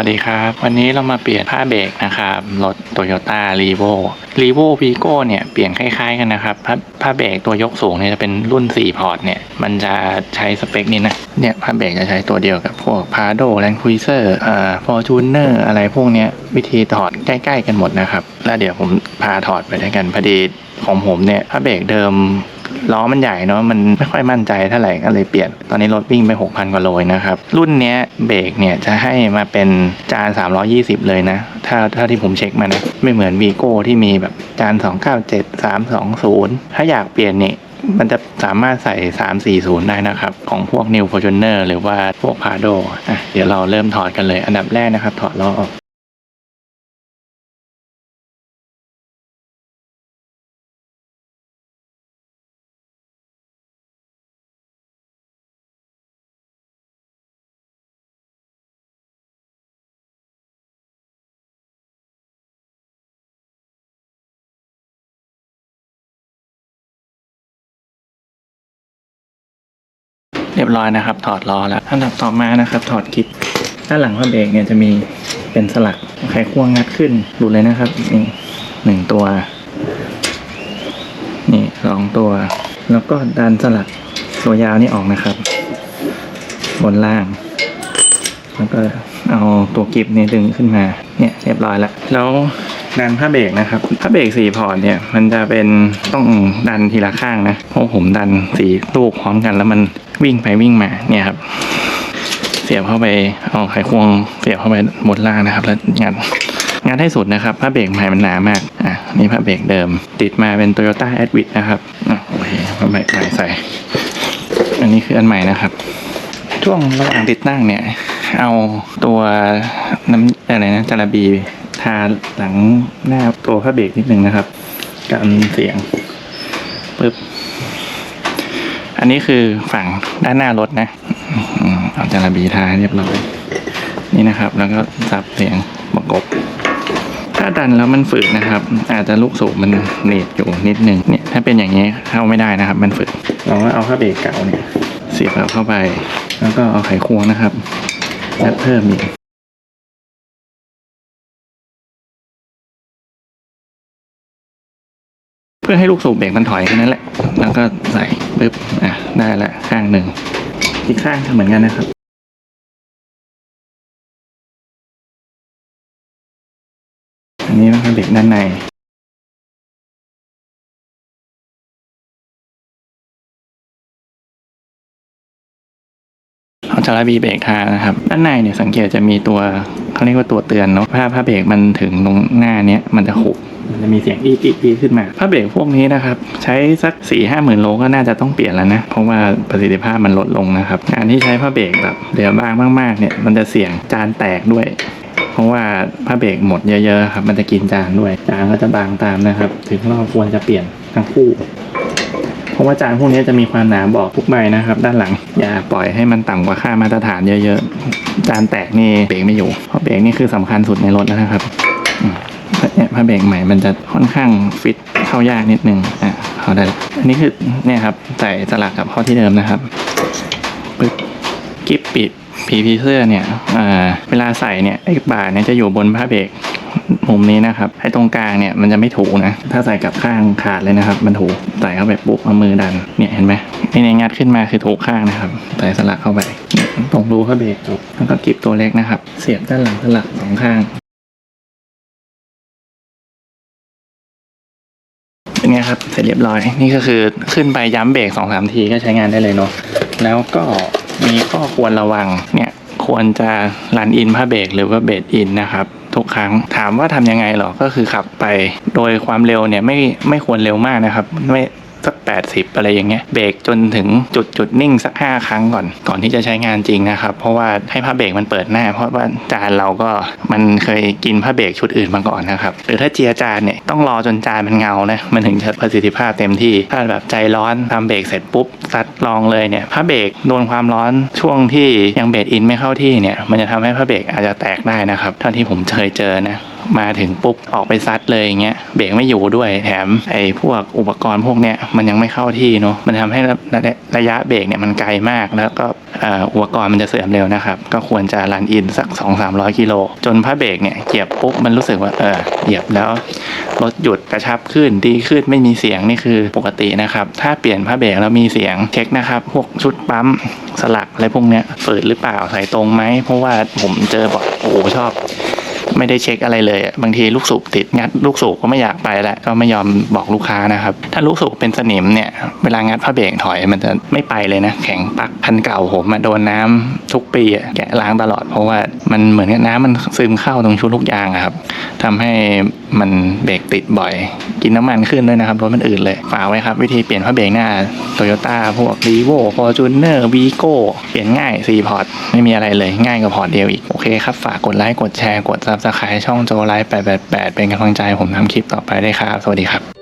วัสดีครับ วันนี้เรามาเปลี่ยนผ้าเบรกนะครับรถ Toyota r e v o r e v o Vigo เนี่ยเปลี่ยนคล้ายๆกันนะครับผ้าผ้าเบรกตัวยกสูงเนี่ยจะเป็นรุ่น 4 พอร์ตเนี่ยมันจะใช้สเปคนี้นะเนี่ยผ้าเบรกจะใช้ตัวเดียวกับพวก Prado Land Cruiser เอ่อ Fortuner อะไรพวกเนี้ยวิธีถอดใกล้ๆกันหมดนะครับ แล้วเดี๋ยวผมพาถอดไปด้วยกันพอดีของผมเนี่ยผ้าเบรกเดิม ล้อมันใหญ่เนาะมันไม่ค่อยมั่นใจเท่าไหร่ก็เลยเปลี่ยน ตอนนี้รถวิ่งไป 6,000 กว่าโลนะครับ รุ่นเนี้ยเบรกเนี่ยจะให้มาเป็นจาน 320 เลยนะ ถ้าถ้าที่ผมเช็คมานะไม่เหมือนวีโก้ที่มีแบบจาน 297 320 ถ้าอยากเปลี่ยนนี่มันจะสามารถใส่ 340 ได้นะครับ ของพวก New Fortuner หรือว่าพวก Prado อะเดี๋ยวเราเริ่มถอดกันเลยอันดับแรกนะครับ ถอดล้อออก เรียบร้อยนะครับ ถอดล้อแล้วอันดับต่อมานะครับ ถอดคลิปด้านหลังผ้าเบรกเนี่ยจะมีเป็นสลักไขควงงัดขึ้นดูเลยนะครับนี่หนึ่งตัว นี่สองตัว แล้วก็ดันสลักตัวยาวนี่ออกนะครับ บนล่าง แล้วก็เอาตัวกิฟเนี่ยดึงขึ้นมา เนี่ยเรียบร้อยแล้ว แล้ว ดันผ้าเบรกนะครับผ้าเบรกสี่พอร์ตเนี่ยมันจะเป็นต้องดันทีละข้างนะเพราะผมดันสี่ลูกพร้อมกัน แล้วมันวิ่งไปวิ่งมาเนี่ยครับเสียบเข้าไปเอาไขควงเสียบเข้าไปบนล่างนะครับ แล้วงัดงัดให้สุดนะครับผ้าเบรกใหม่มันหนามาก อะ นี่ผ้าเบรกเดิม ติดมาเป็น Toyota a d v i t นะครับอะโอเคผ้าเบรกใหม่ใส่ อันนี้คืออันใหม่นะครับ ช่วงระหว่างติดตั้งเนี่ย เอาตัวน้ำอะไรนะจาระบี ทาหลังหน้าตัวผ้าเบรกนิดนึงนะครับกันเสียงปึ๊บอันนี้คือฝั่งด้านหน้ารถนะอืมเอาจาระบีทาให้เรียบร้อยนี่นะครับ แล้วก็ซับเสียงประกบ ถ้าดันแล้วมันฝืดนะครับ อาจจะลูกสูบมันเนตอยู่นิดนึงเนี่ยถ้าเป็นอย่างนี้เข้าไม่ได้นะครับ มันฝืดลองว่าเอาผ้าเบรกเก่าเนี่ยเสียบเราเข้าไป แล้วก็เอาไขควงนะครับยัดเพิ่มอีก พื่อให้ลูกสูบเบรกมันถอยแค่นั้นแหละ แล้วก็ใส่ปึ๊บอะได้ละข้างหนึ่งอีกข้างก็เหมือนกันนะครับอันนี้นะครับเบรกด้านในเอาจาระบีเบรกทานะครับ ด้านในเนี่ยสังเกตจะมีตัวเขาเรียกว่าตัวเตือนเนาะผ้าผ้าเบรกมันถึงตรงหน้าเนี้ยมันจะขุ มันจะมีเสียงอีปีปีขึ้นมาผ้าเบรกพวกนี้นะครับ ใช้สักสี่ห้าหมื่นโลก็น่าจะต้องเปลี่ยนแล้วนะ เพราะว่าประสิทธิภาพมันลดลงนะครับงานที่ใช้ผ้าเบรกแบบเหลือบางมากๆเนี่ยมันจะเสี่ยงจานแตกด้วย เพราะว่าผ้าเบรกหมดเยอะๆครับมันจะกินจานด้วยจานก็จะบางตามนะครับ ถึงเราควรจะเปลี่ยนทั้งคู่เพราะว่าจานพวกนี้จะมีความหนาบอกทุกใบนะครับ ด้านหลัง อย่าปล่อยให้มันต่ำกว่าค่ามาตรฐานเยอะๆ จานแตกนี่เบรกไม่อยู่เพราะเบรกนี่คือสำคัญสุดในรถนะครับ เนี่ยผ้าเบรกใหม่มันจะค่อนข้างฟิตเข้ายากนิดนึงอะเข้าได้ล้วอันนี้คือเนี่ยครับใส่สลักกับเข้าที่เดิมนะครับปึ๊บกิบปิดผีพีเสื้อเนี่ยอ่าเวลาใส่เนี่ยไอ้บ่าเนี่ยจะอยู่บนผ้าเบรกมุมนี้นะครับไอ้ตรงกลางเนี่ยมันจะไม่ถูนะ ถ้าใส่กับข้างขาดเลยนะครับ มันถูใส่เข้าไปปุ๊บเอามือดัน เนี่ยเห็นไหมนี่ในงัดขึ้นมาคือถูกข้างนะครับ ใส่สลักเข้าไปเนี่ยตรงรูพระเบรกจบแล้วก็กิบตัวเล็กนะครับ เสียบด้านหลังสลักสองข้าง เป็นไงครับเสร็จเรียบร้อย นี่ก็คือขึ้นไปย้ำเบรกสองสามทีก็ใช้งานได้เลยเนาะแล้วก็มีข้อควรระวังเนี่ยควรจะรันอินผ้าเบรกหรือว่าเบรกอินนะครับทุกครั้งถามว่าทํำยังไงหรอก็คือขับไปโดยความเร็วเนี่ยไม่ไม่ควรเร็วมากนะครับไม่ สัก 80 อะไรอย่างเงี้ยเบรกจนถึงจุดจุดนิ่งสัก 5 ครั้งก่อน ก่อนที่จะใช้งานจริงนะครับ เพราะว่าให้ผ้าเบรกมันเปิดหน้า เพราะว่าจานเราก็มันเคยกินผ้าเบรกชุดอื่นมาก่อนนะครับ หรือถ้าเจียจานเนี่ยต้องรอจนจานมันเงานะมันถึงจะประสิทธิภาพเต็มที่ ถ้าแบบใจร้อนทำเบรกเสร็จปุ๊บซัดลองเลยเนี่ยผ้าเบรกโดนความร้อนช่วงที่ยังเบรกอินไม่เข้าที่เนี่ยมันจะทำให้ผ้าเบรกอาจจะแตกได้นะครับเท่าที่ผมเคยเจอนะ มาถึงปุ๊บออกไปซัดเลยอย่างเงี้ยเบรกไม่อยู่ด้วยแถมไอ้พวกอุปกรณ์พวกเนี้ยมันยังไม่เข้าที่เนาะมันทำให้ระยะเบรกเนี่ยมันไกลมากแล้วก็อุปกรณ์มันจะเสื่อมเร็วนะครับ ก็ควรจะรันอินสัก 2 3 0 0 กิโล จนผ้าเบรกเนี่ยเหยียบปุ๊บมันรู้สึกว่าเออเหยียบแล้วรถหยุดกระชับขึ้นดีขึ้นไม่มีเสียงนี่คือปกตินะครับ ถ้าเปลี่ยนผ้าเบรกแล้วมีเสียงเช็คนะครับ พวกชุดปั๊มสลักอะไรพวกเนี้ยฝืดหรือเปล่าใส่ตรงไหมเพราะว่าผมเจอบอกโอ้ชอบ ไม่ได้เช็คอะไรเลย บางทีลูกสูบติดงัดลูกสูบก็ไม่อยากไปแล้วก็ไม่ยอมบอกลูกค้านะครับ ถ้าลูกสูบเป็นสนิมเนี่ยเวลางัดผ้าเบรกถอยมันจะไม่ไปเลยนะ แข็งปักพันเก่าผมมาโดนน้ำทุกปีแกะล้างตลอดเพราะว่ามันเหมือนกับน้ำมันซึมเข้าตรงชุดลูกยางครับทำให้มันเบรกติดบ่อย กินน้ำมันขึ้นด้วยนะครับรถมันอื่นเลยฝากไว้ครับ วิธีเปลี่ยนผ้าเบรกหน้าโตโยต้าพวกรีโวฟอร์จูเนอร์วีโก้เปลี่ยนง่าย4พอร์ตไม่มีอะไรเลยง่ายกว่าพอร์ตเดียวอีก โอเคครับ ฝากกดไลค์ กดแชร์ กดซับสไครต์ช่องโจไลฟ์แปดแปดแปดเป็นกำลังใจผมทำคลิปต่อไปได้ครับ สวัสดีครับ